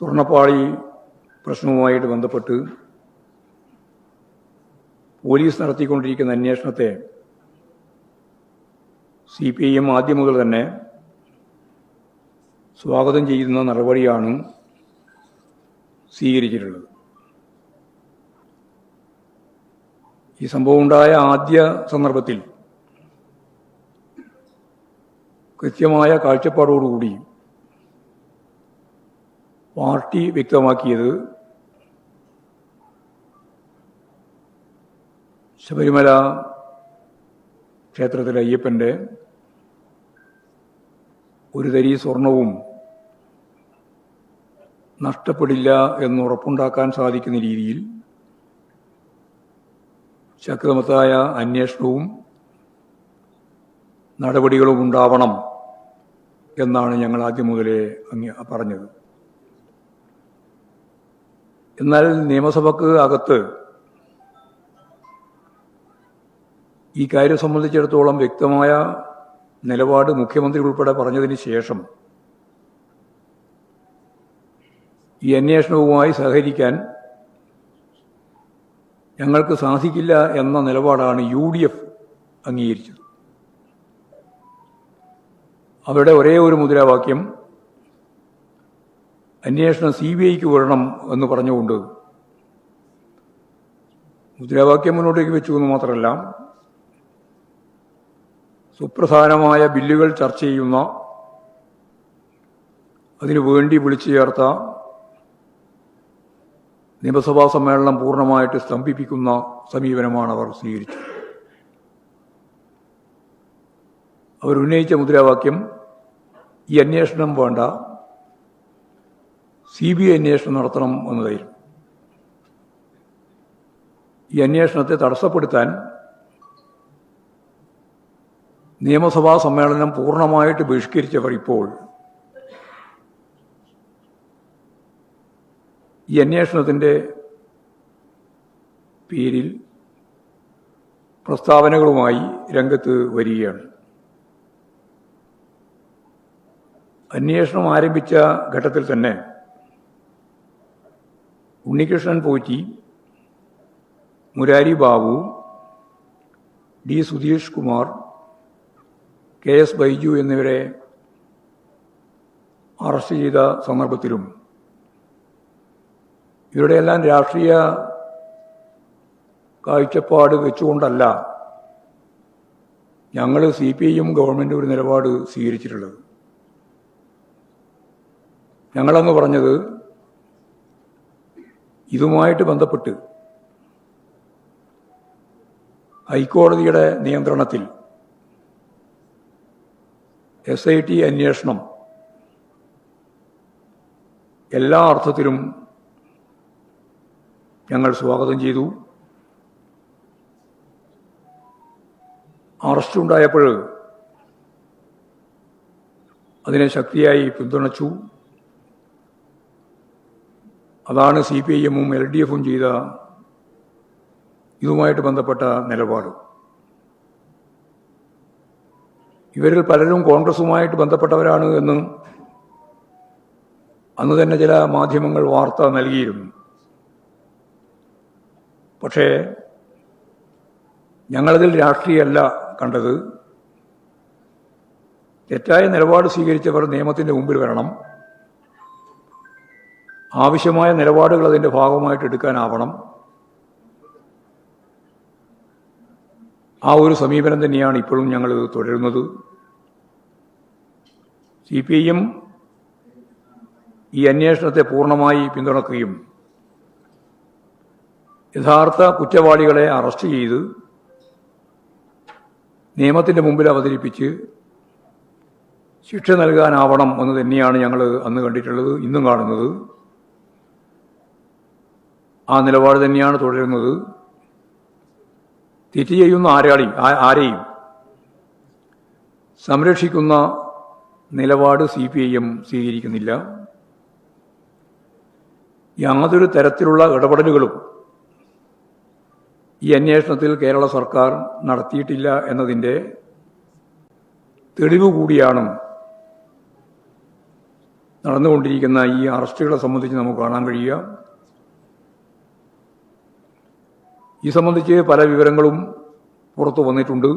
സ്വർണപ്പാളി പ്രശ്നവുമായിട്ട് ബന്ധപ്പെട്ട് പോലീസ് നടത്തിക്കൊണ്ടിരിക്കുന്ന അന്വേഷണത്തെ സി പി ഐ എം ആദ്യം മുതൽ തന്നെ സ്വാഗതം ചെയ്യുന്ന നടപടിയാണ് സ്വീകരിച്ചിട്ടുള്ളത്. ഈ സംഭവം ഉണ്ടായ ആദ്യ സന്ദർഭത്തിൽ കൃത്യമായ കാഴ്ചപ്പാടോടുകൂടി പാർട്ടി വ്യക്തമാക്കിയത് ശബരിമല ക്ഷേത്രത്തിലെ അയ്യപ്പന്റെ ഒരു തരി സ്വർണവും നഷ്ടപ്പെടില്ല എന്ന് ഉറപ്പുണ്ടാക്കാൻ സാധിക്കുന്ന രീതിയിൽ ശക്തമത്തായ അന്വേഷണവും നടപടികളും ഉണ്ടാവണം എന്നാണ് ഞങ്ങൾ ആദ്യം മുതലേ അങ്ങ് പറഞ്ഞത്. എന്നാൽ നിയമസഭക്ക് അകത്ത് ഈ കാര്യം സംബന്ധിച്ചിടത്തോളം വ്യക്തമായ നിലപാട് മുഖ്യമന്ത്രി ഉൾപ്പെടെ പറഞ്ഞതിന് ശേഷം ഈ അന്വേഷണവുമായി സഹകരിക്കാൻ ഞങ്ങൾക്ക് സാധിക്കില്ല എന്ന നിലപാടാണ് യു ഡി എഫ് അംഗീകരിച്ചത്. അവരുടെ ഒരേ ഒരു മുദ്രാവാക്യം അന്വേഷണം സി ബി ഐക്ക് വരണം എന്ന് പറഞ്ഞുകൊണ്ട് മുദ്രാവാക്യം മുന്നോട്ടേക്ക് വെച്ചു എന്ന് മാത്രമല്ല സുപ്രധാനമായ ബില്ലുകൾ ചർച്ച ചെയ്യുന്ന അതിനു വേണ്ടി വിളിച്ചു ചേർത്ത നിയമസഭാ സമ്മേളനം പൂർണമായിട്ട് സ്തംഭിപ്പിക്കുന്ന സമീപനമാണ് അവർ സ്വീകരിച്ചത്. അവരുന്നയിച്ച മുദ്രാവാക്യം ഈ അന്വേഷണം വേണ്ട സി ബി ഐ അന്വേഷണം നടത്തണം എന്നതായിരുന്നു ഈ അന്വേഷണത്തെ തടസ്സപ്പെടുത്താൻ നിയമസഭാ സമ്മേളനം പൂർണമായിട്ട് ബഹിഷ്കരിച്ചവർ ഇപ്പോൾ ഈ അന്വേഷണത്തിന്റെ പേരിൽ പ്രസ്താവനകളുമായി രംഗത്ത് വരികയാണ്. അന്വേഷണം ആരംഭിച്ച ഘട്ടത്തിൽ തന്നെ Unnikrishnan Potti Murari Babu D Sudheesh Kumar K S Baiju എന്നിവരെ അറസ്റ്റ് ചെയ്ത സന്ദർഭത്തിലും. ഇവരുടെയെല്ലാം രാഷ്ട്രീയ കാഴ്ചപ്പാട് വെച്ചുകൊണ്ടല്ല ഞങ്ങൾ സി പി ഐയും ഗവൺമെന്റ് ഒരു നിലപാട് സ്വീകരിച്ചിട്ടുള്ളത്. ഞങ്ങളങ്ങ് പറഞ്ഞത് ഇതുമായിട്ട് ബന്ധപ്പെട്ട് ഹൈക്കോടതിയുടെ നിയന്ത്രണത്തിൽ എസ് ഐ ടി അന്വേഷണം എല്ലാ അർത്ഥത്തിലും ഞങ്ങൾ സ്വാഗതം ചെയ്തു. അറസ്റ്റ് ഉണ്ടായപ്പോൾ അതിനെ ശക്തിയായി പിന്തുണച്ചു. അതാണ് സി പി ഐ എമ്മും എൽ ഡി എഫും ചെയ്ത ഇതുമായിട്ട് ബന്ധപ്പെട്ട നിലപാട്. ഇവരിൽ പലരും കോൺഗ്രസുമായിട്ട് ബന്ധപ്പെട്ടവരാണ് എന്ന് അന്ന് തന്നെ ചില മാധ്യമങ്ങൾ വാർത്ത നൽകിയിരുന്നു. പക്ഷേ ഞങ്ങളതിൽ രാഷ്ട്രീയമല്ല കണ്ടത്. തെറ്റായ നിലപാട് സ്വീകരിച്ചവർ നിയമത്തിന്റെ മുമ്പിൽ വരണം. ആവശ്യമായ നിലപാടുകൾ അതിന്റെ ഭാഗമായിട്ട് എടുക്കാനാവണം. ആ ഒരു സമീപനം തന്നെയാണ് ഇപ്പോഴും ഞങ്ങൾ തുടരുന്നത്. സി പി ഐയും ഈ അന്വേഷണത്തെ പൂർണമായി പിന്തുണക്കുകയും യഥാർത്ഥ കുറ്റവാളികളെ അറസ്റ്റ് ചെയ്ത് നിയമത്തിന്റെ മുമ്പിൽ അവതരിപ്പിച്ച് ശിക്ഷ നൽകാനാവണം എന്ന് തന്നെയാണ് ഞങ്ങൾ അന്ന് കണ്ടിട്ടുള്ളത് ഇന്നും കാണുന്നത്. ആ നിലപാട് തന്നെയാണ് തുടരുന്നത്. തെറ്റ് ചെയ്യുന്ന ആരാളി ആരെയും സംരക്ഷിക്കുന്ന നിലപാട് സി പി ഐ എം സ്വീകരിക്കുന്നില്ല. യാതൊരു തരത്തിലുള്ള ഇടപെടലുകളും ഈ അന്വേഷണത്തിൽ കേരള സർക്കാർ നടത്തിയിട്ടില്ല എന്നതിന്റെ തെളിവ് കൂടിയാണ് നടന്നുകൊണ്ടിരിക്കുന്ന ഈ അറസ്റ്റുകളെ സംബന്ധിച്ച് നമുക്ക് കാണാൻ കഴിയുക. ഈ സംബന്ധിച്ച് പല വിവരങ്ങളും പുറത്തു വന്നിട്ടുണ്ട്.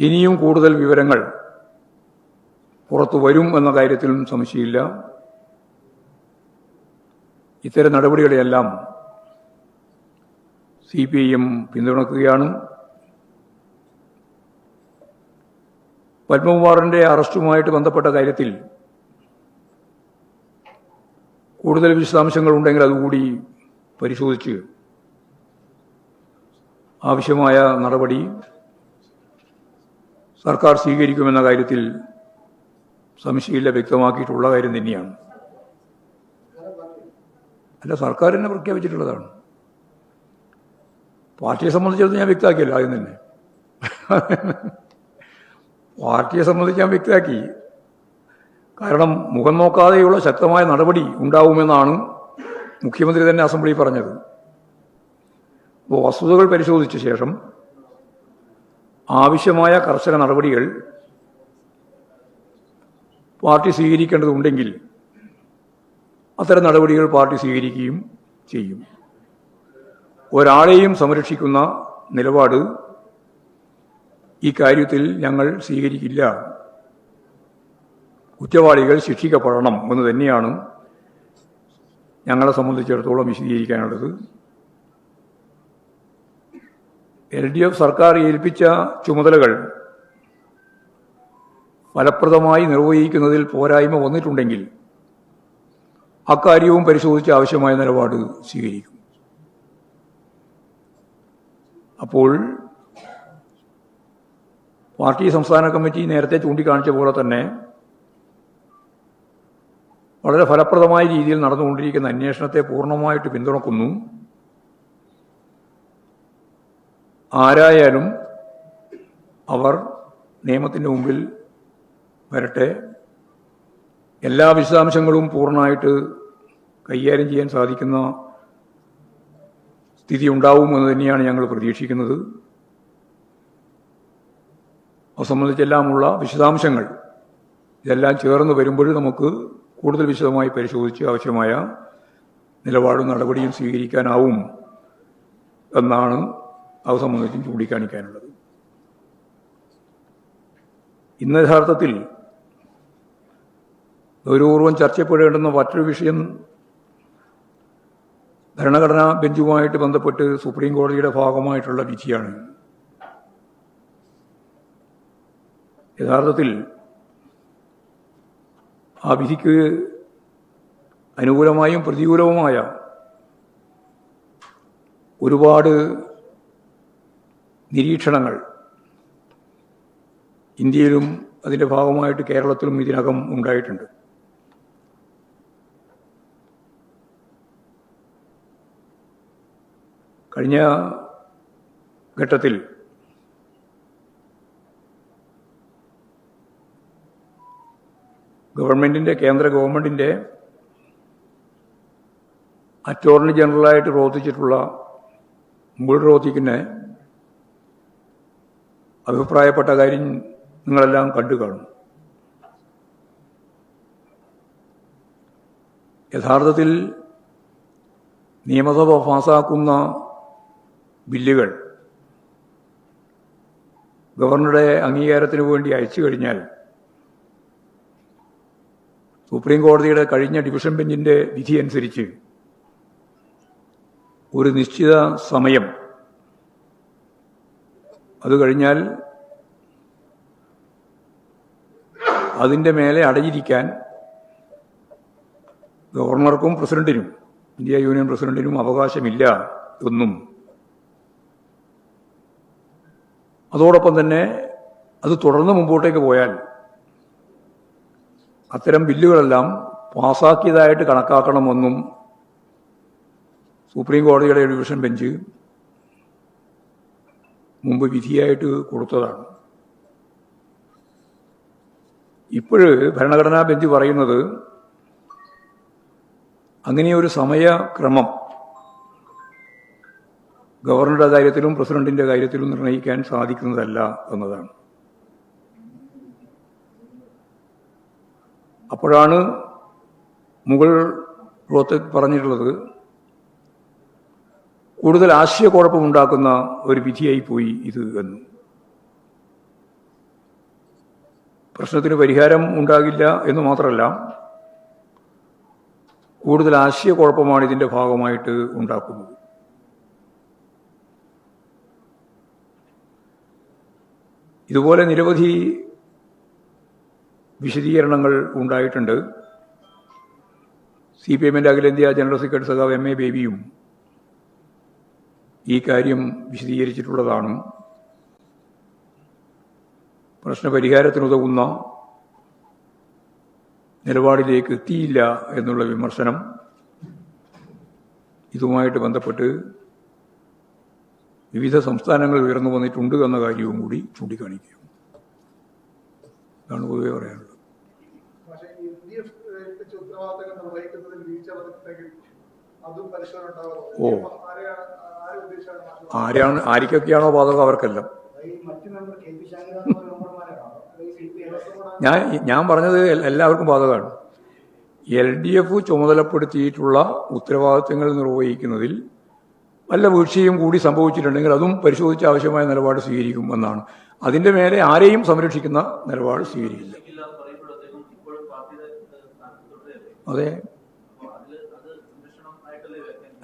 ഇനിയും കൂടുതൽ വിവരങ്ങൾ പുറത്തു വരും എന്ന കാര്യത്തിലും സംശയമില്ല. ഇത്തരം നടപടികളെയെല്ലാം സി പി ഐ എം പിന്തുണക്കുകയാണ് പത്മകുമാറിന്റെ അറസ്റ്റുമായിട്ട് ബന്ധപ്പെട്ട കാര്യത്തിൽ കൂടുതൽ വിശദാംശങ്ങൾ ഉണ്ടെങ്കിൽ അതുകൂടി പരിശോധിച്ച് ആവശ്യമായ നടപടി സർക്കാർ സ്വീകരിക്കുമെന്ന കാര്യത്തിൽ സംശയമില്ല വ്യക്തമാക്കിയിട്ടുള്ള കാര്യം തന്നെയാണ്. അല്ല സർക്കാർ തന്നെ പ്രഖ്യാപിച്ചിട്ടുള്ളതാണ്. പാർട്ടിയെ സംബന്ധിച്ചിടത്ത് ഞാൻ വ്യക്തമാക്കിയല്ലോ ആദ്യം തന്നെ. പാർട്ടിയെ സംബന്ധിച്ച് ഞാൻ വ്യക്തമാക്കി. കാരണം മുഖം നോക്കാതെയുള്ള ശക്തമായ നടപടി ഉണ്ടാവുമെന്നാണ് മുഖ്യമന്ത്രി തന്നെ അസംബ്ലി പറഞ്ഞത്. അപ്പോൾ വസ്തുതകൾ പരിശോധിച്ച ശേഷം ആവശ്യമായ കർശന നടപടികൾ പാർട്ടി സ്വീകരിക്കേണ്ടതുണ്ടെങ്കിൽ അത്തരം നടപടികൾ പാർട്ടി സ്വീകരിക്കുകയും ചെയ്യും. ഒരാളെയും സംരക്ഷിക്കുന്ന നിലപാട് ഈ കാര്യത്തിൽ ഞങ്ങൾ സ്വീകരിക്കില്ല. കുറ്റവാളികൾ ശിക്ഷിക്കപ്പെടണം എന്ന് തന്നെയാണ് ഞങ്ങളെ സംബന്ധിച്ചിടത്തോളം വിശദീകരിക്കാനുള്ളത് എൽ ഡി എഫ് സർക്കാർ ഏൽപ്പിച്ച ചുമതലകൾ ഫലപ്രദമായി നിർവഹിക്കുന്നതിൽ പോരായ്മ വന്നിട്ടുണ്ടെങ്കിൽ അക്കാര്യവും പരിശോധിച്ച് ആവശ്യമായ നിലപാട് സ്വീകരിക്കും. അപ്പോൾ പാർട്ടി സംസ്ഥാന കമ്മിറ്റി നേരത്തെ ചൂണ്ടിക്കാണിച്ച പോലെ തന്നെ വളരെ ഫലപ്രദമായ രീതിയിൽ നടന്നുകൊണ്ടിരിക്കുന്ന അന്വേഷണത്തെ പൂർണമായിട്ട് പിന്തുണക്കുന്നു. ആരായാലും അവർ നിയമത്തിന്റെ മുമ്പിൽ വരട്ടെ. എല്ലാ വിശദാംശങ്ങളും പൂർണമായിട്ട് കൈകാര്യം ചെയ്യാൻ സാധിക്കുന്ന സ്ഥിതി ഉണ്ടാവുമെന്ന് തന്നെയാണ് ഞങ്ങൾ പ്രതീക്ഷിക്കുന്നത്. അത് സംബന്ധിച്ചെല്ലാമുള്ള വിശദാംശങ്ങൾ ഇതെല്ലാം ചേർന്ന് വരുമ്പോൾ നമുക്ക് കൂടുതൽ വിശദമായി പരിശോധിച്ച് ആവശ്യമായ നിലപാടും നടപടിയും സ്വീകരിക്കാനാവും എന്നാണ് അത് സംബന്ധിച്ചും ചൂണ്ടിക്കാണിക്കാനുള്ളത്. ഇന്ന് യഥാർത്ഥത്തിൽ ഗൗരവപൂർവം ചർച്ചപ്പെടേണ്ടുന്ന മറ്റൊരു വിഷയം ഭരണഘടനാ ബെഞ്ചുമായിട്ട് ബന്ധപ്പെട്ട് സുപ്രീം കോടതിയുടെ ഭാഗമായിട്ടുള്ള വിധിയാണ്. യഥാർത്ഥത്തിൽ ആ വിധിക്ക് അനുകൂലമായും പ്രതികൂലവുമായ ഒരുപാട് നിരീക്ഷണങ്ങൾ ഇന്ത്യയിലും അതിന്റെ ഭാഗമായിട്ട് കേരളത്തിലും ഇതിനകം ഉണ്ടായിട്ടുണ്ട്. കഴിഞ്ഞ ഘട്ടത്തിൽ ഗവൺമെന്റിന്റെ കേന്ദ്ര ഗവൺമെന്റിന്റെ അറ്റോർണി ജനറലായിട്ട് പ്രവർത്തിച്ചിട്ടുള്ള മുൾ റോത്തിക്കിനെ അഭിപ്രായപ്പെട്ട കാര്യം നിങ്ങളെല്ലാം കണ്ടു കാണും. യഥാർത്ഥത്തിൽ നിയമസഭ പാസാക്കുന്ന ബില്ലുകൾ ഗവർണറുടെ അംഗീകാരത്തിന് വേണ്ടി അയച്ചു കഴിഞ്ഞാൽ സുപ്രീം കോടതിയുടെ കഴിഞ്ഞ ഡിവിഷൻ ബെഞ്ചിന്റെ വിധി അനുസരിച്ച് ഒരു നിശ്ചിത സമയം അത് കഴിഞ്ഞാൽ അതിന്റെ മേലെ അടയിരിക്കാൻ ഗവർണർക്കും പ്രസിഡന്റിനും ഇന്ത്യ യൂണിയൻ പ്രസിഡന്റിനും അവകാശമില്ല എന്നും. അതോടൊപ്പം തന്നെ അത് തുടർന്ന് മുമ്പോട്ടേക്ക് പോയാൽ അത്തരം ബില്ലുകളെല്ലാം പാസാക്കിയതായിട്ട് കണക്കാക്കണമെന്നും സുപ്രീം കോടതിയുടെ ഡിവിഷൻ ബെഞ്ച് മുമ്പ് വിധിയായിട്ട് കൊടുത്തതാണ്. ഇപ്പോഴ് ഭരണഘടനാ ബെഞ്ച് പറയുന്നത് അങ്ങനെയൊരു സമയക്രമം ഗവർണറുടെ കാര്യത്തിലും പ്രസിഡന്റിന്റെ കാര്യത്തിലും നിർണയിക്കാൻ സാധിക്കുന്നതല്ല എന്നതാണ്. അപ്പോഴാണ് മുഗൾ പുറത്ത് പറഞ്ഞിട്ടുള്ളത് കൂടുതൽ ആശയക്കുഴപ്പമുണ്ടാക്കുന്ന ഒരു വിധിയായി പോയി ഇത് എന്ന്. പ്രശ്നത്തിന് പരിഹാരം ഉണ്ടാകില്ല എന്ന് മാത്രമല്ല കൂടുതൽ ആശയക്കുഴപ്പമാണ് ഇതിന്റെ ഭാഗമായിട്ട് ഉണ്ടാക്കുന്നത്. ഇതുപോലെ നിരവധി വിശദീകരണങ്ങൾ ഉണ്ടായിട്ടുണ്ട്. സി പി എമ്മിന്റെ അഖിലേന്ത്യാ ജനറൽ സെക്രട്ടറി സഖാവ് എം എ ബേബിയും ഈ കാര്യം വിശദീകരിച്ചിട്ടുള്ളതാണ്. പ്രശ്നപരിഹാരത്തിനുതകുന്ന നിലപാടിലേക്ക് എത്തിയില്ല എന്നുള്ള വിമർശനം ഇതുമായിട്ട് ബന്ധപ്പെട്ട് വിവിധ സംസ്ഥാനങ്ങൾ ഉയർന്നു വന്നിട്ടുണ്ട് എന്ന കാര്യവും കൂടി ചൂണ്ടിക്കാണിക്കുക. ഇതാണ് പൊതുവെ പറയാനുള്ളത് പക്ഷേ എൽ ഡി എഫ് വെച്ച് ഉത്തരവാദിത്തങ്ങൾ നിർവഹിക്കുന്നതിൽ വീഴ്ച വന്നിട്ടുണ്ടെങ്കിൽ അതും പരിശോധന ഉണ്ടാവുന്നത് ആരെയാണ് ആർക്കൊക്കെയാണോ ബാധകം അവർക്കെല്ലാം? ഞാൻ ഞാൻ പറഞ്ഞത് എല്ലാവർക്കും ബാധകമാണ്. എൽ ഡി എഫ് ചുമതലപ്പെടുത്തിയിട്ടുള്ള ഉത്തരവാദിത്തങ്ങൾ നിർവഹിക്കുന്നതിൽ വല്ല വീഴ്ചയും കൂടി സംഭവിച്ചിട്ടുണ്ടെങ്കിൽ അതും പരിശോധിച്ച് ആവശ്യമായ നിലപാട് സ്വീകരിക്കും എന്നാണ്. അതിന്റെ മേലെ ആരെയും സംരക്ഷിക്കുന്ന നിലപാട് സ്വീകരിക്കില്ല ഇല്ലാതെ പറയുമ്പോഴത്തേക്കും ഇപ്പോഴും പാർട്ടിയുടെ ഏഹ്, സ്ഥാനത്ത് തുടരുകയല്ലേ അതെ.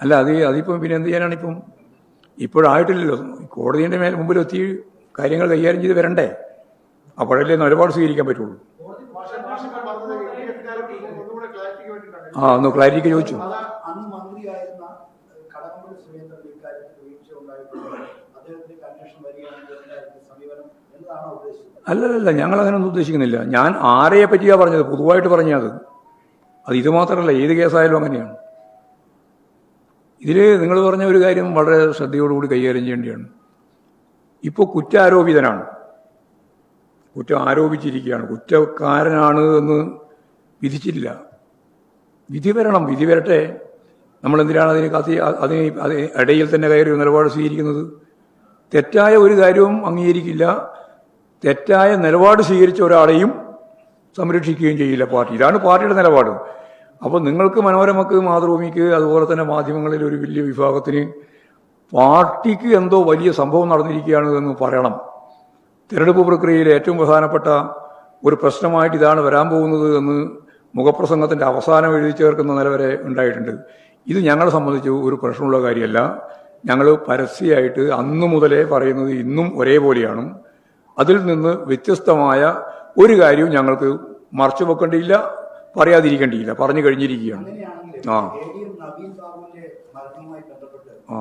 അല്ല അത് അതിപ്പം പിന്നെ എന്ത് ചെയ്യാനാണ് ഇപ്പം? ഇപ്പോഴായിട്ടില്ലല്ലോ. കോടതിയുടെ മേൽ മുമ്പിലെത്തി കാര്യങ്ങൾ കൈകാര്യം ചെയ്ത് വരണ്ടേ? അപ്പോഴല്ലേ നിലപാട് സ്വീകരിക്കാൻ പറ്റുള്ളൂ. ആ ഒന്ന് ക്ലാരിറ്റിക്ക് ചോദിച്ചു. അല്ലല്ല ഞങ്ങൾ അങ്ങനെയൊന്നും ഉദ്ദേശിക്കുന്നില്ല. ഞാൻ ആരെയെ പറ്റിയാ പറഞ്ഞത്? പൊതുവായിട്ട് പറഞ്ഞത് അത് ഇത് മാത്രമല്ല ഏത് കേസായാലും അങ്ങനെയാണ്. ഇതിൽ നിങ്ങൾ പറഞ്ഞ ഒരു കാര്യം വളരെ ശ്രദ്ധയോടുകൂടി കൈകാര്യം ചെയ്യേണ്ടതാണ്. ഇപ്പോൾ കുറ്റാരോപിതനാണ്. കുറ്റം ആരോപിച്ചിരിക്കുകയാണ്. കുറ്റക്കാരനാണ് എന്ന് വിധിച്ചില്ല വിധി വരണം വിധി വരട്ടെ. നമ്മൾ എന്തിനാണ് അതിന് കത്തി അതിന് ഇടയിൽ തന്നെ കയറി നിലപാട് സ്വീകരിക്കുന്നത്? തെറ്റായ ഒരു കാര്യവും അംഗീകരിക്കില്ല. തെറ്റായ നിലപാട് സ്വീകരിച്ച ഒരാളെയും സംരക്ഷിക്കുകയും ചെയ്യില്ല പാർട്ടി. ഇതാണ് പാർട്ടിയുടെ നിലപാട്. അപ്പോൾ നിങ്ങൾക്ക് മനോരമക്ക് മാതൃഭൂമിക്ക് അതുപോലെ തന്നെ മാധ്യമങ്ങളിൽ ഒരു വലിയ വിഭാഗത്തിന് പാർട്ടിക്ക് എന്തോ വലിയ സംഭവം നടന്നിരിക്കുകയാണ് എന്ന് പറയണം. തിരഞ്ഞെടുപ്പ് പ്രക്രിയയിൽ ഏറ്റവും പ്രധാനപ്പെട്ട ഒരു പ്രശ്നമായിട്ട് ഇതാണ് വരാൻ പോകുന്നത് എന്ന് മുഖപ്രസംഗത്തിന്റെ അവസാനം എഴുതി ചേർക്കുന്ന നില വരെ ഉണ്ടായിട്ടുണ്ട്. ഇത് ഞങ്ങളെ സംബന്ധിച്ച് ഒരു പ്രശ്നമുള്ള കാര്യമല്ല. ഞങ്ങൾ പരസ്യമായിട്ട് അന്നു മുതലേ പറയുന്നത് ഇന്നും ഒരേപോലെയാണ്. അതിൽ നിന്ന് വ്യത്യസ്തമായ ഒരു കാര്യവും ഞങ്ങൾക്ക് മറച്ചു വെക്കേണ്ടിയില്ല പറയാതിരിക്കേണ്ടിയില്ല. പറഞ്ഞു കഴിഞ്ഞിരിക്കുകയാണ്. ആ.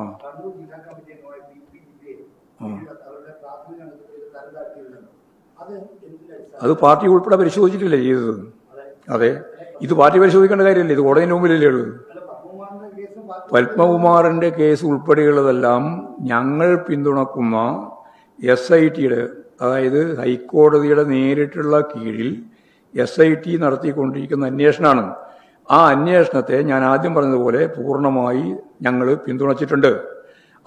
അത് പാർട്ടി ഉൾപ്പെടെ പരിശോധിച്ചിട്ടില്ലേ ചെയ്തത്? അതെ. ഇത് പാർട്ടി പരിശോധിക്കേണ്ട കാര്യമല്ലേ? ഇത് കോടതി മുമ്പിലല്ലേ ഉള്ളത്? പത്മകുമാറിന്റെ കേസ് ഉൾപ്പെടെയുള്ളതെല്ലാം ഞങ്ങൾ പിന്തുണക്കുന്ന എസ് ഐ ടിയുടെ അതായത് ഹൈക്കോടതിയുടെ നേരിട്ടുള്ള കീഴിൽ എസ് ഐ ടി നടത്തിക്കൊണ്ടിരിക്കുന്ന അന്വേഷണമാണ് ആ അന്വേഷണത്തെ ഞാൻ ആദ്യം പറഞ്ഞതുപോലെ പൂർണമായി ഞങ്ങൾ പിന്തുണച്ചിട്ടുണ്ട്.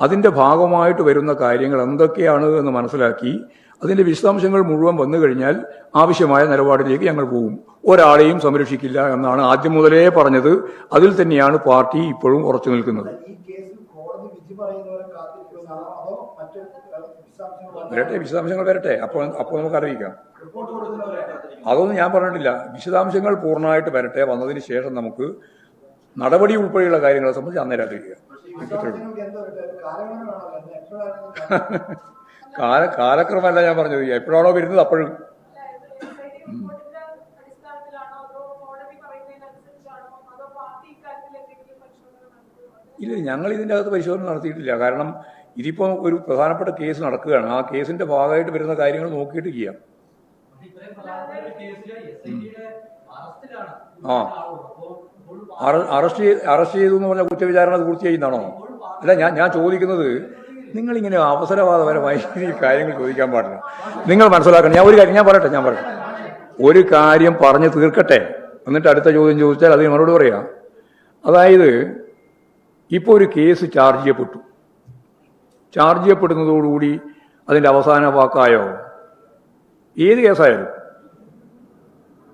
അതിന്റെ ഭാഗമായിട്ട് വരുന്ന കാര്യങ്ങൾ എന്തൊക്കെയാണ് എന്ന് മനസ്സിലാക്കി അതിന്റെ വിശദാംശങ്ങൾ മുഴുവൻ വന്നു കഴിഞ്ഞാൽ ആവശ്യമായ നിലപാടിലേക്ക് ഞങ്ങൾ പോകും. ഒരാളെയും സംരക്ഷിക്കില്ല എന്നാണ് ആദ്യം മുതലേ പറഞ്ഞത്. അതിൽ തന്നെയാണ് പാർട്ടി ഇപ്പോഴും ഉറച്ചു നിൽക്കുന്നത്. വരട്ടെ വിശദാംശങ്ങൾ വരട്ടെ. അപ്പോൾ അപ്പോൾ നമുക്ക് അറിയിക്കാം. അതൊന്നും ഞാൻ പറഞ്ഞിട്ടില്ല. വിശദാംശങ്ങൾ പൂർണമായിട്ട് വരട്ടെ. വന്നതിന് ശേഷം നമുക്ക് നടപടി ഉൾപ്പെടെയുള്ള കാര്യങ്ങളെ സംബന്ധിച്ച് അന്നേരം അറിയിക്കാം കാല? കാലക്രമല്ല ഞാൻ പറഞ്ഞത്. എപ്പോഴാണോ വരുന്നത് അപ്പോഴും അടിസ്ഥാനത്തിലാണോ അതോ കോടതി പറയുന്നതിനനുസരിച്ചാണോ അതോ പാർട്ടി ഇക്കാര്യത്തിൽ എന്തെങ്കിലും പരിശോധന നടത്തുമോ ഇല്ല ഞങ്ങൾ ഇതിന്റെ അകത്ത് പരിശോധന നടത്തിയിട്ടില്ല. കാരണം ഇതിപ്പോൾ ഒരു പ്രധാനപ്പെട്ട കേസ് നടക്കുകയാണ്. ആ കേസിന്റെ ഭാഗമായിട്ട് വരുന്ന കാര്യങ്ങൾ നോക്കിയിട്ട് ചെയ്യാം. ആ. അറസ്റ്റ് അറസ്റ്റ് ചെയ്തു എന്ന് പറഞ്ഞ കുറ്റവിചാരണ പൂർത്തിയായിരുന്നാണോ അല്ല ഞാൻ ഞാൻ ചോദിക്കുന്നത് നിങ്ങളിങ്ങനെ അവസരവാദപരമായി ഈ കാര്യങ്ങൾ ചോദിക്കാൻ പാടില്ല. നിങ്ങൾ മനസ്സിലാക്കണം. ഞാൻ ഒരു കാര്യം ഞാൻ പറയട്ടെ ഞാൻ പറയട്ടെ. ഒരു കാര്യം പറഞ്ഞ് തീർക്കട്ടെ. എന്നിട്ട് അടുത്ത ചോദ്യം ചോദിച്ചാൽ അത് മറുപടി പറയാം. അതായത് ഇപ്പോൾ ഒരു കേസ് ചാർജ് ചെയ്യപ്പെട്ടു. ചാർജ് ചെയ്യപ്പെടുന്നതോടുകൂടി അതിന്റെ അവസാന വാക്കായോ? ഏത് കേസായാലും.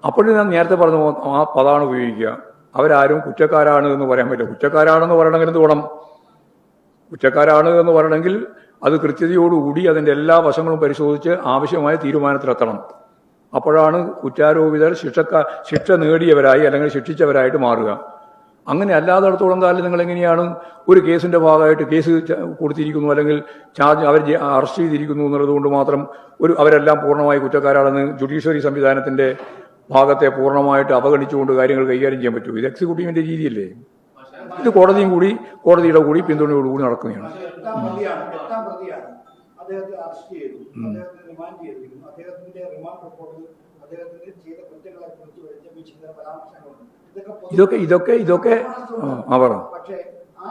അപ്പോഴും ഞാൻ നേരത്തെ പറഞ്ഞു ആ പദമാണ് ഉപയോഗിക്കുക. അവരാരും കുറ്റക്കാരാണ് എന്ന് പറയാൻ പറ്റില്ല. കുറ്റക്കാരാണെന്ന് പറയണമെങ്കിൽ എന്ത് വേണം? കുറ്റക്കാരാണ് എന്ന് പറയണമെങ്കിൽ അത് കൃത്യതയോടുകൂടി അതിന്റെ എല്ലാ വശങ്ങളും പരിശോധിച്ച് ആവശ്യമായ തീരുമാനത്തിലെത്തണം. അപ്പോഴാണ് കുറ്റാരോപിതർ ശിക്ഷക്ക ശിക്ഷ നേടിയവരായി അല്ലെങ്കിൽ ശിക്ഷിച്ചവരായിട്ട് മാറുക. അങ്ങനെ അല്ലാത്തടത്തോളം കാലം നിങ്ങൾ എങ്ങനെയാണ് ഒരു കേസിന്റെ ഭാഗമായിട്ട് കേസ് കൊടുത്തിരിക്കുന്നു അല്ലെങ്കിൽ ചാർജ് അവർ അറസ്റ്റ് ചെയ്തിരിക്കുന്നു എന്നുള്ളത് കൊണ്ട് മാത്രം ഒരു അവരെല്ലാം പൂർണമായി കുറ്റക്കാരാണെന്ന് ജുഡീഷ്യറി സംവിധാനത്തിന്റെ ഭാഗത്തെ പൂർണമായിട്ട് അവഗണിച്ചുകൊണ്ട് കാര്യങ്ങൾ കൈകാര്യം ചെയ്യാൻ പറ്റൂ ഇത് എക്സിക്യൂട്ടീവിന്റെ രീതിയല്ലേ? ഇത് കോടതിയും കൂടി കോടതിയുടെ കൂടി പിന്തുണയോടുകൂടി നടക്കുകയാണ്. അദ്ദേഹത്തെ അറസ്റ്റ് ചെയ്തു അദ്ദേഹത്തെ റിമാൻഡ് ചെയ്തിരിക്കുന്നു. അദ്ദേഹത്തിന്റെ റിമാൻഡ് റിപ്പോർട്ടിൽ അദ്ദേഹത്തിന്റെ ചെയ്ത കുറ്റങ്ങളെ കുറിച്ച് വെളിച്ചം വീശുന്ന പരാമർശങ്ങളുണ്ട് ഇതൊക്കെ ഇതൊക്കെ ഇതൊക്കെ ആ, പറ. പക്ഷേ ആ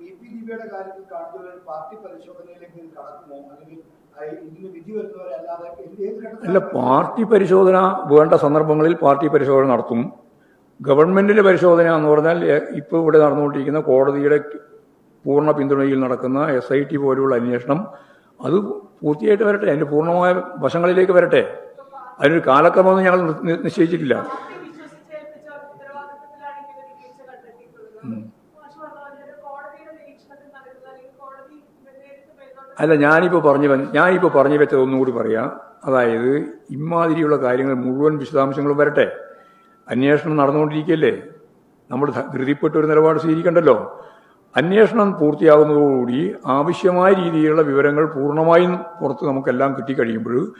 പി പി കാര്യത്തിൽ കാണുന്ന പാർട്ടി പരിശോധനയിലേക്ക് കടക്കുമോ? അല്ലെങ്കിൽ അല്ല പാർട്ടി പരിശോധന വേണ്ട സന്ദർഭങ്ങളിൽ പാർട്ടി പരിശോധന നടത്തും. ഗവൺമെന്റിന്റെ പരിശോധന എന്ന് പറഞ്ഞാൽ ഇപ്പോൾ ഇവിടെ നടന്നുകൊണ്ടിരിക്കുന്ന കോടതിയുടെ പൂർണ പിന്തുണയിൽ നടക്കുന്ന എസ് ഐ ടി പോലെയുള്ള അന്വേഷണം അത് പൂർത്തിയായിട്ട് വരട്ടെ. അതിന്റെ പൂർണമായ വശങ്ങളിലേക്ക് വരട്ടെ. അതിനൊരു കാലക്രമമൊന്നും ഞങ്ങൾ നിശ്ചയിച്ചിട്ടില്ല പാർട്ടി വിശ്വസിച്ചേൽപ്പിച്ച ഉത്തരവാദിത്തത്തിലാണ് ഇങ്ങനെ ഒരു വീഴ്ച കണ്ടെത്തിയിട്ടുള്ളത് മാഷ് പറഞ്ഞ പോലെ ഒരു കോടതിയുടെ നിരീക്ഷണത്തിൽ നടക്കുന്ന അല്ലെങ്കിൽ കോടതി നേരിട്ട് മേൽനോട്ടം അല്ല ഞാനിപ്പോൾ പറഞ്ഞു ഞാനിപ്പോൾ പറഞ്ഞു വെച്ചത് ഒന്നുകൂടി പറയാം. അതായത് ഇമാതിരിയുള്ള കാര്യങ്ങൾ മുഴുവൻ വിശദാംശങ്ങളും വരട്ടെ. അന്വേഷണം നടന്നുകൊണ്ടിരിക്കുകയല്ലേ നമ്മൾ ധൃതിപ്പെട്ട ഒരു നിലപാട് സ്വീകരിക്കണ്ടല്ലോ. അന്വേഷണം പൂർത്തിയാകുന്നതോടുകൂടി ആവശ്യമായ രീതിയിലുള്ള വിവരങ്ങൾ പൂർണമായും പുറത്ത് നമുക്കെല്ലാം കിട്ടിക്കഴിയുമ്പോൾ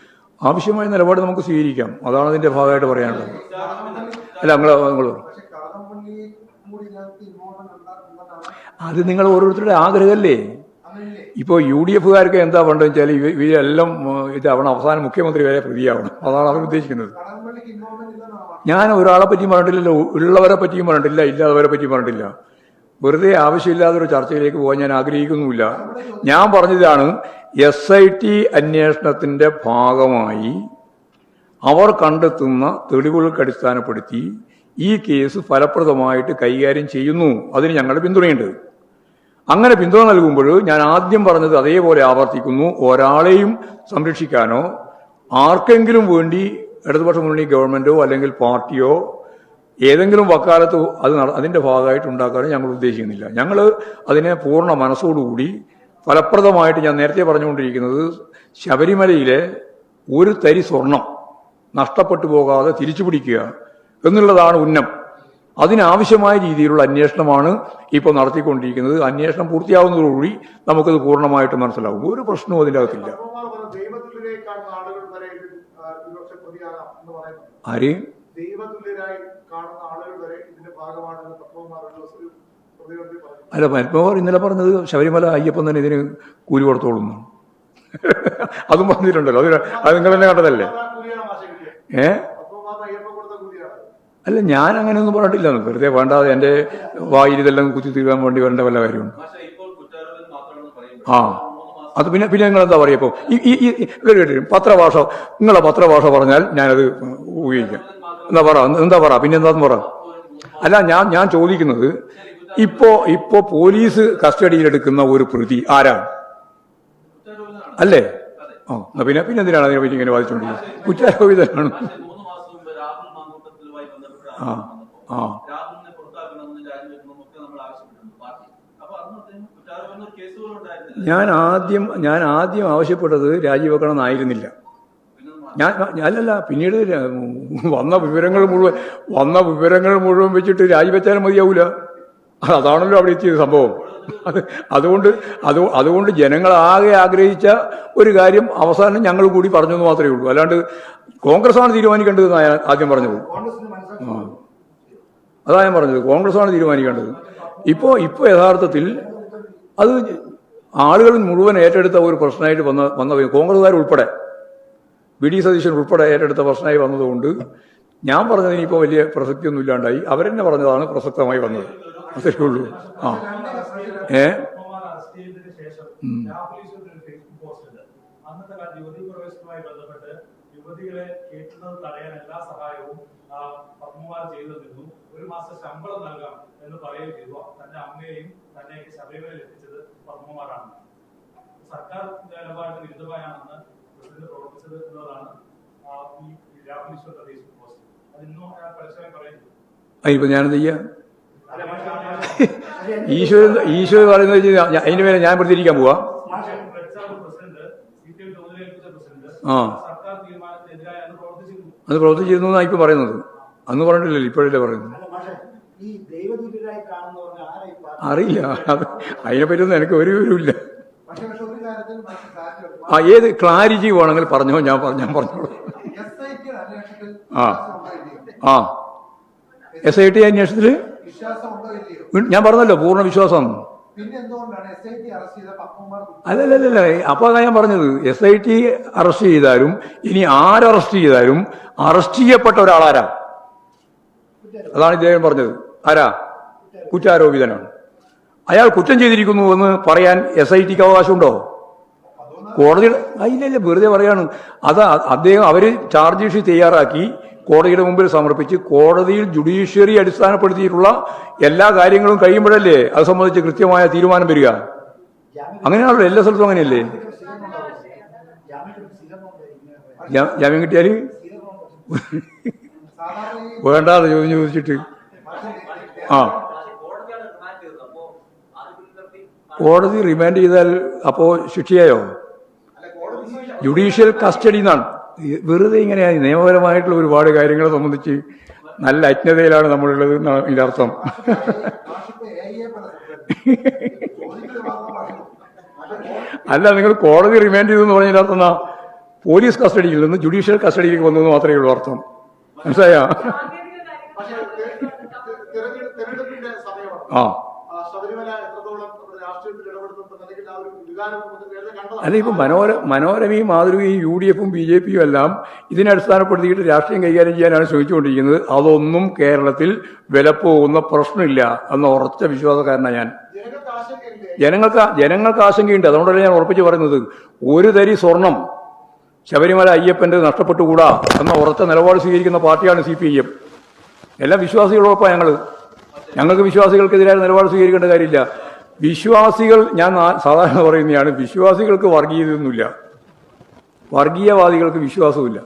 ആവശ്യമായ നിലപാട് നമുക്ക് സ്വീകരിക്കാം. അതാണ് അതിന്റെ ഭാഗമായിട്ട് പറയാനുള്ളത്. അല്ല നിങ്ങൾ നിങ്ങൾ അത് നിങ്ങൾ ഓരോരുത്തരുടെ ആഗ്രഹമല്ലേ? ഇപ്പോൾ യു ഡി എഫുകാർക്ക് എന്താ വേണ്ടത് വെച്ചാൽ ഇവ- ഇവരെല്ലാം ഇതാവണം അവസാനം മുഖ്യമന്ത്രി വരെ പ്രതിയാവണം. അതാണ് അവർ ഉദ്ദേശിക്കുന്നത്. ഞാൻ ഒരാളെ പറ്റിയും പറഞ്ഞിട്ടില്ലല്ലോ. ഉള്ളവരെ പറ്റിയും പറഞ്ഞിട്ടില്ല. ഇല്ലാത്തവരെ പറ്റിയും പറഞ്ഞിട്ടില്ല. വെറുതെ ആവശ്യമില്ലാതെ ഒരു ചർച്ചയിലേക്ക് പോകാൻ ഞാൻ ആഗ്രഹിക്കുന്നുമില്ല. ഞാൻ പറഞ്ഞതാണ് എസ് ഐ ടി അന്വേഷണത്തിന്റെ ഭാഗമായി അവർ കണ്ടെത്തുന്ന തെളിവുകൾക്ക് അടിസ്ഥാനപ്പെടുത്തി ഈ കേസ് ഫലപ്രദമായിട്ട് കൈകാര്യം ചെയ്യുന്നു. അതിന് ഞങ്ങളുടെ പിന്തുണയുണ്ട്. അങ്ങനെ പിന്തുണ നൽകുമ്പോൾ ഞാൻ ആദ്യം പറഞ്ഞത് അതേപോലെ ആവർത്തിക്കുന്നു. ഒരാളെയും സംരക്ഷിക്കാനോ ആർക്കെങ്കിലും വേണ്ടി ഇടതുപക്ഷ മുന്നണി ഗവൺമെന്റോ അല്ലെങ്കിൽ പാർട്ടിയോ ഏതെങ്കിലും വക്കാലത്ത് അത് അതിന്റെ ഭാഗമായിട്ട് ഉണ്ടാക്കാനും ഞങ്ങൾ ഉദ്ദേശിക്കുന്നില്ല. ഞങ്ങൾ അതിനെ പൂർണ മനസ്സോടുകൂടി ഫലപ്രദമായിട്ട് ഞാൻ നേരത്തെ പറഞ്ഞുകൊണ്ടിരിക്കുന്നത് ശബരിമലയിലെ ഒരു തരി സ്വർണം നഷ്ടപ്പെട്ടു പോകാതെ തിരിച്ചു പിടിക്കുക എന്നുള്ളതാണ് ഉന്നം. അതിനാവശ്യമായ രീതിയിലുള്ള അന്വേഷണമാണ് ഇപ്പോൾ നടത്തിക്കൊണ്ടിരിക്കുന്നത്. അന്വേഷണം പൂർത്തിയാവുന്നതോടുകൂടി നമുക്കത് പൂർണമായിട്ട് മനസ്സിലാവും. ഒരു പ്രശ്നവും അതിന്റെ അകത്തില്ല ആര്? അല്ല പത്മകുമാർ ഇന്നലെ പറഞ്ഞത് ശബരിമല അയ്യപ്പൻ തന്നെ ഇതിന് കൂലി കൊടുത്തോളുന്നു അതും പറഞ്ഞിട്ടുണ്ടല്ലോ. അത് നിങ്ങൾ തന്നെ കണ്ടതല്ലേ? ആ അല്ല ഞാൻ അങ്ങനെയൊന്നും പറഞ്ഞിട്ടില്ല വെറുതെ വേണ്ടാതെ എന്റെ വായിൽ ഇതെല്ലാം കുത്തി തീരാൻ വേണ്ടി വേണ്ട വല്ല കാര്യമുണ്ട്. ആ. അത് പിന്നെ പിന്നെ നിങ്ങൾ എന്താ പറയുക ഇപ്പോൾ ഈ ഈ പത്രഭാഷ നിങ്ങളെ പത്രഭാഷ പറഞ്ഞാൽ ഞാനത് ഉപയോഗിക്കാം. എന്താ പറ? എന്താ പറ? പിന്നെ എന്താന്ന് പറ? അല്ല ഞാൻ ഞാൻ ചോദിക്കുന്നത് ഇപ്പോ ഇപ്പോ പോലീസ് കസ്റ്റഡിയിലെടുക്കുന്ന ഒരു പ്രതി ആരാണ്? അല്ലേ? ആ എന്നാ പിന്നെ പിന്നെ എന്തിനാണ് അതിനെ പറ്റി ഇങ്ങനെ വാദിച്ചുകൊണ്ടിരിക്കുന്നത് കുറ്റാരോപിതനാണ്. ഞാൻ ആദ്യം ഞാൻ ആദ്യം ആവശ്യപ്പെട്ടത് രാജിവെക്കണം എന്നായിരുന്നില്ല ഞാൻ ഞാനല്ല പിന്നീട് വന്ന വിവരങ്ങൾ മുഴുവൻ വന്ന വിവരങ്ങൾ മുഴുവൻ വെച്ചിട്ട് രാജിവെച്ചാലും മതിയാവൂല. അതാണല്ലോ അവിടെ എത്തിയത് സംഭവം. അത് അതുകൊണ്ട് അത് അതുകൊണ്ട് ജനങ്ങൾ ആകെ ആഗ്രഹിച്ച ഒരു കാര്യം അവസാനം ഞങ്ങൾ കൂടി പറഞ്ഞു എന്ന് മാത്രമേ ഉള്ളൂ. അല്ലാണ്ട് കോൺഗ്രസ് ആണ് തീരുമാനിക്കേണ്ടത് എന്നാണ് ഞാൻ ആദ്യം പറഞ്ഞത്. അതാ ഞാൻ പറഞ്ഞത് കോൺഗ്രസ് ആണ് തീരുമാനിക്കേണ്ടത്. ഇപ്പോ ഇപ്പോ യഥാർത്ഥത്തിൽ അത് ആളുകൾ മുഴുവൻ ഏറ്റെടുത്ത ഒരു പ്രശ്നമായിട്ട് വന്ന വന്ന കോൺഗ്രസ്സുകാർ ഉൾപ്പെടെ വി. ഡി. സതീശൻ ഉൾപ്പെടെ ഏറ്റെടുത്ത പ്രശ്നമായി വന്നതുകൊണ്ട് ഞാൻ പറഞ്ഞതിന് ഇപ്പോൾ വലിയ പ്രസക്തിയൊന്നും ഇല്ലാണ്ടായി. അവരെന്നെ പറഞ്ഞതാണ് പ്രസക്തമായി വന്നത്. അത്രേ ഉള്ളൂ. ആ. ഏ? അന്നത്തെ യുവതികളെ തടയാൻ എല്ലാ സഹായവും പത്മകുമാർ ചെയ്തു നിന്നു ഒരു മാസം ശമ്പളം നൽകാം എന്ന് പറയുകയും ചെയ്തു. തന്റെ അമ്മയെയും തന്നെ ശബരിമലയിൽ എത്തിച്ചത് പത്മകുമാറാണ്. സർക്കാർ നിലപാടിന് വിരുദ്ധമായാണെന്ന് പ്രസിഡന്റ് പ്രവർത്തിച്ചത് എന്നതാണ് ആ, ഈ രാഹുൽ ഈശ്വർ ഫേസ്ബുക്ക് പോസ്റ്റ്. അത് ഇന്നും അയാൾ പരസ്യമായി പറയുന്നു. ഇപ്പൊ ഞാനെന്ത് ചെയ്യാം? അല്ല, പക്ഷേ ഈശോ ഈശോ പറയുന്നത് അതിന് മേലെ ഞാൻ പ്രതികരിക്കാൻ പോവാ. ആ സർക്കാർ തീരുമാനത്തിനെതിരായി അന്ന് പ്രവർത്തിച്ചിരുന്നു അത് പ്രവർത്തിച്ചിരുന്നു എന്നാണ് ഇപ്പോൾ പറയുന്നത്. അന്ന് പറഞ്ഞിട്ടില്ലല്ലോ ഇപ്പോഴല്ലേ പറയുന്നത്. അറിയില്ല. അത് അതിനെപ്പറ്റിയൊന്നും എനിക്ക് ഒരു വിവരമില്ല ആ ഏത് ക്ലാരിറ്റി വേണമെങ്കിൽ പറഞ്ഞോ ഞാൻ ഞാൻ പറഞ്ഞോളൂ. ആ. ആ. എസ് ഐ ടി അന്വേഷണത്തിൽ ഞാൻ പറഞ്ഞല്ലോ പൂർണ വിശ്വാസം അല്ലല്ലല്ല അപ്പോൾ അതാ ഞാൻ പറഞ്ഞത്. എസ് ഐ ടി അറസ്റ്റ് ചെയ്താലും ഇനി ആരറസ്റ്റ് ചെയ്താലും അറസ്റ്റ് ചെയ്യപ്പെട്ട ഒരാളാരാ? അതാണ് ഇദ്ദേഹം പറഞ്ഞത്. ആരാ? കുറ്റാരോപിതനാണ്. അയാൾ കുറ്റം ചെയ്തിരിക്കുന്നു എന്ന് പറയാൻ എസ് ഐ ടിക്ക് അവകാശമുണ്ടോ? കോടതി ഇല്ല ഇല്ല വെറുതെ പറയാണ്. അത് അദ്ദേഹം അവർ ചാർജ് ഷീറ്റ് തയ്യാറാക്കി കോടതിയുടെ മുമ്പിൽ സമർപ്പിച്ച് കോടതിയിൽ ജുഡീഷ്യറി അടിസ്ഥാനപ്പെടുത്തിയിട്ടുള്ള എല്ലാ കാര്യങ്ങളും കഴിയുമ്പോഴല്ലേ അത് സംബന്ധിച്ച് കൃത്യമായ തീരുമാനം വരിക? അങ്ങനെയാണല്ലോ എല്ലാ സ്ഥലത്തും അങ്ങനെയല്ലേ? ജാമ്യം കിട്ടിയാൽ വേണ്ടാതെ ചോദ്യം ചോദിച്ചിട്ട്. ആ. കോടതി റിമാൻഡ് ചെയ്താൽ അപ്പോ ശിക്ഷയായോ? ജുഡീഷ്യൽ കസ്റ്റഡി എന്നാണ് വെറുതെ ഇങ്ങനെയായി നിയമപരമായിട്ടുള്ള ഒരുപാട് കാര്യങ്ങളെ സംബന്ധിച്ച് നല്ല അജ്ഞതയിലാണ് നമ്മളുള്ളത് എന്നാണ് ഇതിന്റെ അർത്ഥം. അല്ല നിങ്ങൾ കോടതി റിമാൻഡ് ചെയ്തെന്ന് പറഞ്ഞതിന്റെ അർത്ഥം എന്നാ പോലീസ് കസ്റ്റഡിയിൽ നിന്ന് ജുഡീഷ്യൽ കസ്റ്റഡിയിലേക്ക് വന്നു എന്ന് മാത്രമേ ഉള്ളൂ അർത്ഥം. മനസ്സിലായോ? ആ. ശബരിമല എത്രത്തോളം രാഷ്ട്രീയത്തിൽ ഇടപെടുന്നുണ്ട് അല്ലെങ്കിൽ ആ ഒരു വികാരം അല്ല ഇപ്പം മനോര മനോരമയും മാതൃകയും യു ഡി എഫും ബി ജെ പിയും എല്ലാം ഇതിനെ അടിസ്ഥാനപ്പെടുത്തിയിട്ട് രാഷ്ട്രീയം കൈകാര്യം ചെയ്യാനാണ് ശ്രമിച്ചുകൊണ്ടിരിക്കുന്നത്. അതൊന്നും കേരളത്തിൽ വിലപ്പോകുന്ന പ്രശ്നമില്ല എന്ന ഉറച്ച വിശ്വാസക്കാരനാണ് ഞാൻ. ജനങ്ങൾക്ക് ജനങ്ങൾക്ക് ആശങ്കയുണ്ട്. അതുകൊണ്ടല്ലേ ഞാൻ ഉറപ്പിച്ച് പറയുന്നത്. ഒരു തരി സ്വർണം ശബരിമല അയ്യപ്പന്റെ നഷ്ടപ്പെട്ടുകൂടാ എന്ന ഉറച്ച നിലപാട് സ്വീകരിക്കുന്ന പാർട്ടിയാണ് സി പി ഐ എം. എല്ലാ വിശ്വാസികളോടൊപ്പം ഞങ്ങൾ ഞങ്ങൾക്ക് വിശ്വാസികൾക്കെതിരായ നിലപാട് സ്വീകരിക്കേണ്ട കാര്യമില്ല. വിശ്വാസികൾ ഞാൻ സാധാരണ പറയുന്നതാണ് വിശ്വാസികൾക്ക് വർഗീയതയൊന്നുമില്ല. വർഗീയവാദികൾക്ക് വിശ്വാസമില്ല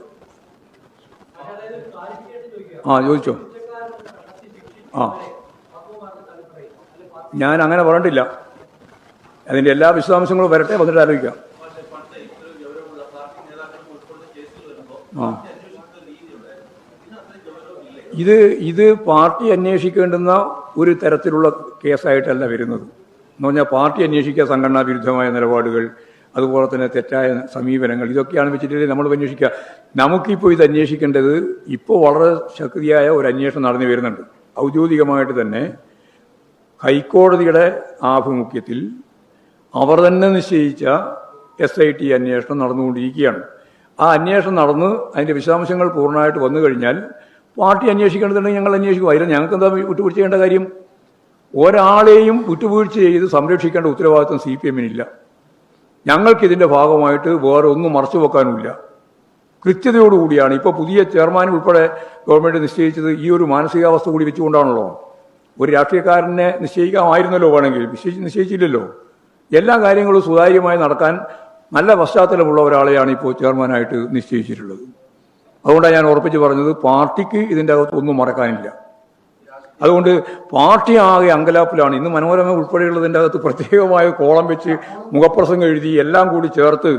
ആ ചോദിച്ചോ? ആ. ഞാൻ അങ്ങനെ പറഞ്ഞിട്ടില്ല. അതിന്റെ എല്ലാ വിശദാംശങ്ങളും വരട്ടെ വന്നിട്ട് ആലോചിക്കാം. ആ. ഇത് ഇത് പാർട്ടി അന്വേഷിക്കേണ്ടുന്ന ഒരു തരത്തിലുള്ള കേസായിട്ടല്ല വരുന്നത്. എന്ന് പറഞ്ഞാൽ പാർട്ടി അന്വേഷിക്കുക സംഘടനാ വിരുദ്ധമായ നിലപാടുകൾ അതുപോലെ തന്നെ തെറ്റായ സമീപനങ്ങൾ ഇതൊക്കെയാണ് വെച്ചിട്ട് നമ്മൾ അന്വേഷിക്കുക. നമുക്കിപ്പോൾ ഇത് അന്വേഷിക്കേണ്ടത് ഇപ്പോൾ വളരെ ശക്തിയായ ഒരു അന്വേഷണം നടന്നു വരുന്നുണ്ട്. ഔദ്യോഗികമായിട്ട് തന്നെ ഹൈക്കോടതിയുടെ ആഭിമുഖ്യത്തിൽ അവർ തന്നെ നിശ്ചയിച്ച എസ് ഐ ടി അന്വേഷണം നടന്നുകൊണ്ടിരിക്കുകയാണ്. ആ അന്വേഷണം നടന്ന് അതിന്റെ വിശദാംശങ്ങൾ പൂർണമായിട്ട് വന്നു കഴിഞ്ഞാൽ പാർട്ടി അന്വേഷിക്കേണ്ടതുണ്ടെങ്കിൽ ഞങ്ങൾ അന്വേഷിക്കും. അതിൽ ഞങ്ങൾക്ക് എന്താ വിട്ടുവീഴ്ച ചെയ്യേണ്ട കാര്യം? ഒരാളെയും വിട്ടുവീഴ്ച ചെയ്ത് സംരക്ഷിക്കേണ്ട ഉത്തരവാദിത്വം സി പി എമ്മിനില്ല. ഞങ്ങൾക്കിതിന്റെ ഭാഗമായിട്ട് വേറെ ഒന്നും മറച്ചു വെക്കാനുമില്ല. കൃത്യതയോടുകൂടിയാണ് ഇപ്പോൾ പുതിയ ചെയർമാൻ ഉൾപ്പെടെ ഗവൺമെന്റ് നിശ്ചയിച്ചത് ഈ ഒരു മാനസികാവസ്ഥ കൂടി വെച്ചുകൊണ്ടാണല്ലോ. ഒരു രാഷ്ട്രീയക്കാരനെ നിശ്ചയിക്കാമായിരുന്നല്ലോ വേണമെങ്കിൽ. നിശ്ചയിച്ച് നിശ്ചയിച്ചില്ലല്ലോ. എല്ലാ കാര്യങ്ങളും സുതാര്യമായി നടക്കാൻ നല്ല പശ്ചാത്തലമുള്ള ഒരാളെയാണ് ഇപ്പോൾ ചെയർമാനായിട്ട് നിശ്ചയിച്ചിട്ടുള്ളത്. അതുകൊണ്ടാണ് ഞാൻ ഉറപ്പിച്ച് പറഞ്ഞത് പാർട്ടിക്ക് ഇതിന്റെ അകത്ത് ഒന്നും മറക്കാനില്ല. അതുകൊണ്ട് പാർട്ടി ആകെ അങ്കലാപ്പിലാണ്. ഇന്ന് മനോരമ ഉൾപ്പെടെയുള്ളതിന്റെ അകത്ത് പ്രത്യേകമായ കോളം വെച്ച് മുഖപ്രസംഗം എഴുതി എല്ലാം കൂടി ചേർത്ത്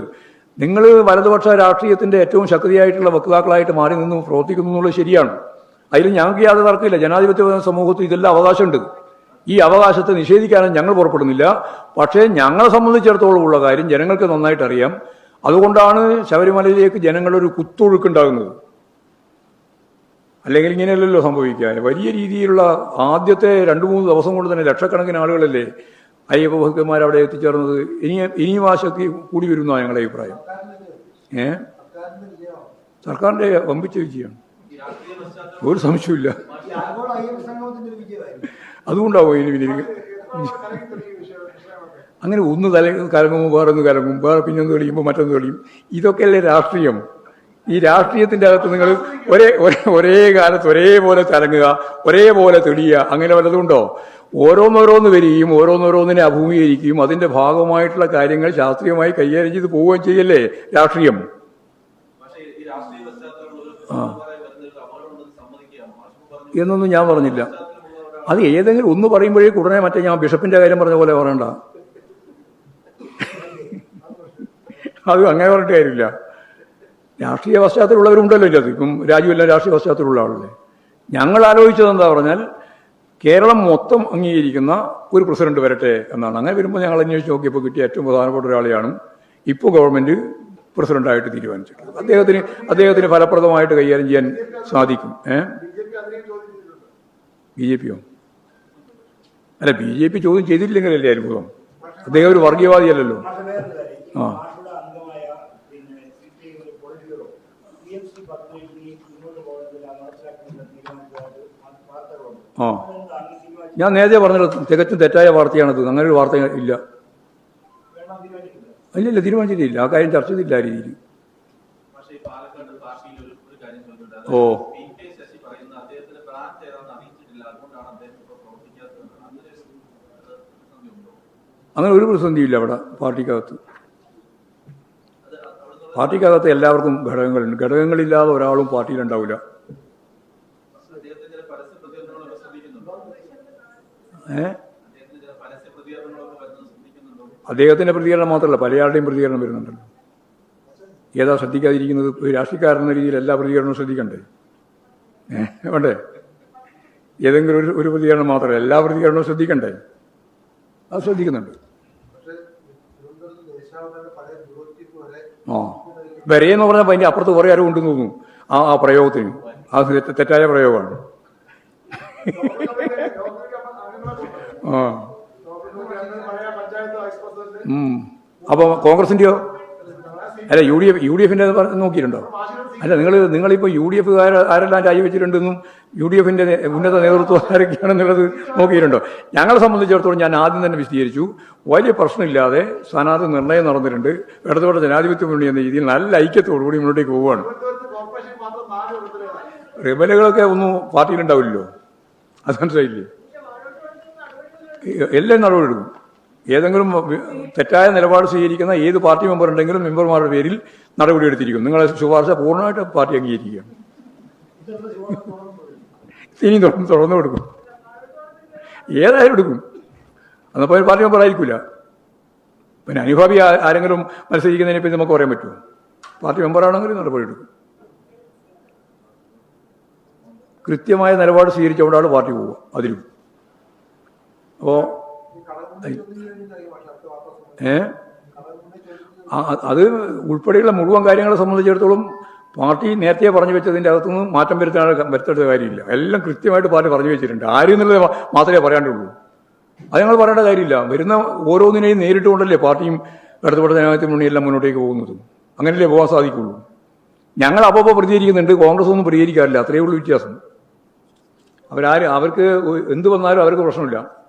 നിങ്ങൾ വലതുപക്ഷ രാഷ്ട്രീയത്തിന്റെ ഏറ്റവും ശക്തിയായിട്ടുള്ള വക്താക്കളായിട്ട് മാറി നിന്ന് പ്രവർത്തിക്കുന്നു എന്നുള്ളത് ശരിയാണ്. അതിൽ ഞങ്ങൾക്ക് യാതൊരു തർക്കമില്ല. ജനാധിപത്യ സമൂഹത്തിൽ ഇതെല്ലാം അവകാശമുണ്ട്. ഈ അവകാശത്തെ നിഷേധിക്കാനും ഞങ്ങൾ പുറപ്പെടുന്നില്ല. പക്ഷേ ഞങ്ങളെ സംബന്ധിച്ചിടത്തോളം ഉള്ള കാര്യം ജനങ്ങൾക്ക് നന്നായിട്ട് അറിയാം അതുകൊണ്ടാണ് ശബരിമലയിലേക്ക് ജനങ്ങളൊരു കുത്തൊഴുക്കുണ്ടാകുന്നത് അല്ലെങ്കിൽ ഇങ്ങനെയല്ലല്ലോ സംഭവിക്കുക വലിയ രീതിയിലുള്ള ആദ്യത്തെ രണ്ട് മൂന്ന് ദിവസം കൊണ്ട് തന്നെ ലക്ഷക്കണക്കിന് ആളുകളല്ലേ അയ്യപ്പ ഭക്തന്മാർ അവിടെ എത്തിച്ചേർന്നത്. ഇനി ഇനിയും ആ കൂടി വരുന്നു ഞങ്ങളുടെ അഭിപ്രായം. ഏ? സർക്കാരിന്റെ വമ്പിച്ച വിജയമാണ്. ഒരു സംശയമില്ല അതുകൊണ്ടാവോ ഇനി വിഷയമൊക്കെ അങ്ങനെ ഒന്ന് തല കലങ്ങും വേറെ ഒന്ന് കലങ്ങും വേറെ പിന്നെ ഒന്ന് തെളിയുമ്പോൾ മറ്റൊന്ന് തെളിയും. ഇതൊക്കെയല്ലേ രാഷ്ട്രീയം? ഈ രാഷ്ട്രീയത്തിന്റെ അകത്ത് നിങ്ങൾ ഒരേ ഒരേ- ഒരേ കാലത്ത് ഒരേപോലെ തലങ്ങുക ഒരേപോലെ തെളിയുക അങ്ങനെ വല്ലതുണ്ടോ ഓരോന്നോരോന്ന് വരികയും ഓരോന്നോരോന്നിനെ അഭിമുഖീകരിക്കുകയും അതിന്റെ ഭാഗമായിട്ടുള്ള കാര്യങ്ങൾ ശാസ്ത്രീയമായി കൈകാര്യം ചെയ്ത് പോവുകയും ചെയ്യല്ലേ രാഷ്ട്രീയം? എന്നൊന്നും ഞാൻ പറഞ്ഞില്ല. അത് ഏതെങ്കിലും ഒന്ന് പറയുമ്പോഴേ ഉടനെ മറ്റേ ഞാൻ ബിഷപ്പിന്റെ കാര്യം പറഞ്ഞ പോലെ പറയണ്ട. അത് അങ്ങനെ പറഞ്ഞിട്ട് കാര്യമില്ല. രാഷ്ട്രീയ പശ്ചാത്തലമുള്ളവരുണ്ടല്ലോ ഇത് ഇപ്പം രാജുവെല്ലാം രാഷ്ട്രീയ പശ്ചാത്തലമുള്ള ആളല്ലേ? ഞങ്ങൾ ആലോചിച്ചത് എന്താ പറഞ്ഞാൽ കേരളം മൊത്തം അംഗീകരിക്കുന്ന ഒരു പ്രസിഡന്റ് വരട്ടെ എന്നാണ്. അങ്ങനെ വരുമ്പോൾ ഞങ്ങൾ അന്വേഷിച്ച് നോക്കിയപ്പോൾ കിട്ടിയ ഏറ്റവും പ്രധാനപ്പെട്ട ഒരാളെയാണ് ഇപ്പോൾ ഗവൺമെന്റ് പ്രസിഡന്റായിട്ട് തീരുമാനിച്ചിട്ടുള്ളത്. അദ്ദേഹത്തിന് അദ്ദേഹത്തിന് ഫലപ്രദമായിട്ട് കൈകാര്യം ചെയ്യാൻ സാധിക്കും. ഏഹ് ബി ജെ പിയോ? അല്ല ബി ജെ പി ചോദ്യം ചെയ്തിട്ടില്ലെങ്കിലല്ലേ അത്ഭുതം. അദ്ദേഹം ഒരു വർഗീയവാദിയല്ലല്ലോ. ആ. മാഷുടെ അംഗമായ പിന്നെ സി പി ഐ ഒരു polit bureau P M C പദ്ധതി ഇനി മുന്നോട്ട് പോകുന്നതിൽ നടപ്പിലാക്കുന്ന തീരുമാനിച്ചതായിട്ട് വാർത്തകളുണ്ട് ആ ഞാൻ നേരത്തെ പറഞ്ഞത് തികച്ചും തെറ്റായ വാർത്തയാണത് അങ്ങനെ ഒരു വാർത്ത ഇല്ല ഇല്ല ഇല്ല തീരുമാനിച്ചിട്ടില്ല ആ കാര്യം ചർച്ച ചെയ്തില്ല ആ രീതിയിൽ ഓ. അങ്ങനെ ഒരു പ്രതിസന്ധിയില്ല അവിടെ പാർട്ടിക്കകത്ത് പാർട്ടിക്കകത്ത് എല്ലാവർക്കും ഘടകങ്ങളുണ്ട്. ഘടകങ്ങളില്ലാതെ ഒരാളും പാർട്ടിയിലുണ്ടാവില്ല. ശ്രദ്ധിക്കുന്നുണ്ടോ അദ്ദേഹത്തിന്റെ പ്രതികരണം മാത്രമല്ല പലയാളുടെയും പ്രതികരണം വരുന്നുണ്ടല്ലോ ഏതാ ശ്രദ്ധിക്കാതിരിക്കുന്നത്? ഒരു രാഷ്ട്രീയക്കാരൻ എന്ന രീതിയിൽ എല്ലാ പ്രതികരണവും ശ്രദ്ധിക്കണ്ടേ? വേണ്ടേ? ഏതെങ്കിലും ഒരു ഒരു പ്രതികരണം മാത്രമല്ല എല്ലാ പ്രതികരണവും ശ്രദ്ധിക്കണ്ടേ? അത് ശ്രദ്ധിക്കുന്നുണ്ട്. ബ്യൂറോ വരെ ആ വരെയെന്ന് പറഞ്ഞപ്പോൾ അതിന്റെ അപ്പുറത്ത് കുറേ ആരും ഉണ്ടെന്ന് തോന്നുന്നു. ആ ആ പ്രയോഗത്തിന്. ആ തെറ്റ് തെറ്റായ പ്രയോഗമാണ്. ആ. അപ്പോൾ കോൺഗ്രസിന്റെയോ? അല്ല U D F U D എഫിന്റെ നോക്കിയിട്ടുണ്ടോ? അല്ല നിങ്ങൾ നിങ്ങളിപ്പോൾ യു ഡി എഫ് ആരെല്ലാം രാജിവെച്ചിട്ടുണ്ടെന്നും യു ഡി എഫിന്റെ ഉന്നത നേതൃത്വം ആരൊക്കെയാണെന്നുള്ളത് നോക്കിയിട്ടുണ്ടോ? ഞങ്ങളെ സംബന്ധിച്ചിടത്തോളം ഞാൻ ആദ്യം തന്നെ വിശദീകരിച്ചു. വലിയ പ്രശ്നമില്ലാതെ സ്ഥാനാർത്ഥി നിർണയം നടന്നിട്ടുണ്ട്. ഇടതുപക്ഷ ജനാധിപത്യ മുന്നണി എന്ന രീതിയിൽ നല്ല ഐക്യത്തോടുകൂടി മുന്നോട്ടേക്ക് പോവുകയാണ്. റിബലുകളൊക്കെ ഒന്നും പാർട്ടിയിലുണ്ടാവില്ലല്ലോ അത് മനസ്സിലായില്ലേ? എല്ലാം നടപടിയെടുക്കും. ഏതെങ്കിലും തെറ്റായ നിലപാട് സ്വീകരിക്കുന്ന ഏത് പാർട്ടി മെമ്പർ ഉണ്ടെങ്കിലും മെമ്പർമാരുടെ പേരിൽ നടപടിയെടുത്തിരിക്കും നിങ്ങളെ ശുപാർശ പൂർണമായിട്ട് പാർട്ടി അംഗീകരിക്കുക. ഇനി തുറന്നു കൊടുക്കും. ഏതായാലും എടുക്കും. അന്നപ്പോൾ പാർട്ടി മെമ്പർ ആയിരിക്കില്ല പിന്നെ അനുഭാവി ആരെങ്കിലും മത്സരിക്കുന്നതിനെ പറ്റി നമുക്ക് പറയാൻ പറ്റുമോ? പാർട്ടി മെമ്പറാണെങ്കിലും നടപടി എടുക്കും. കൃത്യമായ നിലപാട് സ്വീകരിച്ചുകൊണ്ടാണ് പാർട്ടി പോവുക. അതിലും. അപ്പോൾ ഏ? അത് ഉൾപ്പെടെയുള്ള മുഴുവൻ കാര്യങ്ങളെ സംബന്ധിച്ചിടത്തോളം പാർട്ടി നേരത്തെ പറഞ്ഞു വെച്ചതിന്റെ അകത്തുനിന്ന് മാറ്റം വരുത്താൻ വരുത്തേണ്ട കാര്യമില്ല. എല്ലാം കൃത്യമായിട്ട് പാർട്ടി പറഞ്ഞു വെച്ചിട്ടുണ്ട്. ആരും എന്നുള്ളത് മാത്രമേ പറയാണ്ടുള്ളൂ അത് ഞങ്ങൾ പറയേണ്ട കാര്യമില്ല. വരുന്ന ഓരോന്നിനെയും നേരിട്ടുകൊണ്ടല്ലേ പാർട്ടിയും ഇടതുപെട്ട ജനാധിപത്യ മുന്നണിയെല്ലാം മുന്നോട്ടേക്ക് പോകുന്നത്. അങ്ങനെയല്ലേ പോകാൻ സാധിക്കുള്ളൂ. ഞങ്ങൾ അപ്പോൾ പ്രതികരിക്കുന്നുണ്ട്. കോൺഗ്രസ് ഒന്നും പ്രതികരിക്കാറില്ല. അത്രയേ ഉള്ളൂ വ്യത്യാസം. അവരാരും അവർക്ക് എന്ത് വന്നാലും അവർക്ക് പ്രശ്നമില്ല.